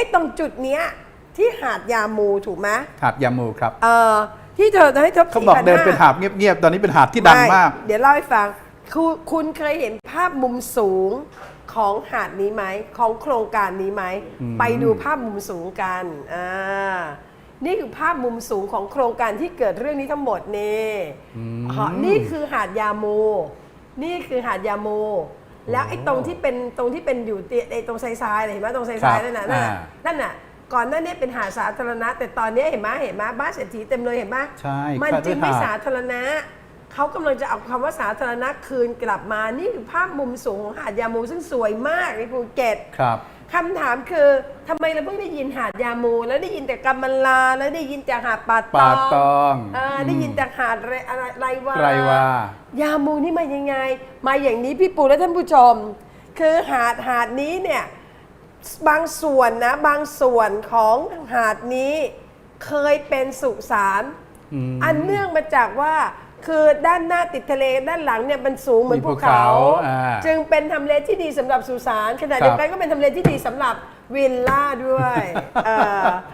อ้ตรงจุดเนี้ยที่หาดยามูถูกไหมหาดยามูครับเอ่อที่เธอจะให้ทบเขาบอก4,500เดินเป็นหาดเงียบๆตอนนี้เป็นหาดที่ดังมากไเดี๋ยวเล่าให้ฟังคุณคุณเคยเห็นภาพมุมสูงของหาดนี้ไหมของโครงการนี้ไหมอืมไปดูภาพมุมสูงกันอ่านี่คือภาพมุมสูงของโครงการที่เกิดเรื่องนี้ทั้งหมดนี่หอนี่คือหาดยาโม นี่คือหาดยาโม แล้วไอ้ตรงที่เป็นตรงที่เป็นอยู่เตียไอ้ตรงทรายๆเลยเห็นไหมตรงทครัรายบๆนั่นน่ะนั่นน่ะอ่า นั่นน่ะก่อนหน้านี้เป็นหาดสาธารณะ แต่ตอนนี้เห็นไหมเห็นไหมบ้านเศรษฐีเต็มเลยเห็นไหมใช่มันคาดจึงว่าไม่หาดสาธารณะเขากำลังจะเอาคำว่าสาธารณะคืนกลับมานี่คือภาพมุมสูงของหาดยามูซึ่งสวยมากในภูเก็ต ครับ คำถามคือทำไมเราเพิ่งได้ยินหาดยามู แล้วได้ยินแต่กำมะลาแล้วได้ยินแต่หาดป่าตป่าองตองเออได้ยินแต่หาดไรอะไรไรวาไรวายามูนี่มายังไง มาอย่างนี้พี่ปูและท่านผู้ชม คือหาดหาดนี้เนี่ยบางส่วนนะบางส่วนของหาดนี้เคยเป็นสุสานอืมอันเนื่องมาจากว่า คือด้านหน้าติดทะเลด้านหลังเนี่ยมันสูงเหมือนมีภูภูเขาเขาอ่าจึงเป็นทำเลที่ดีสำหรับสุสานขณะเดียวกันก็เป็นทำเลที่ดีสำหรับวิลล่าด้วยเออ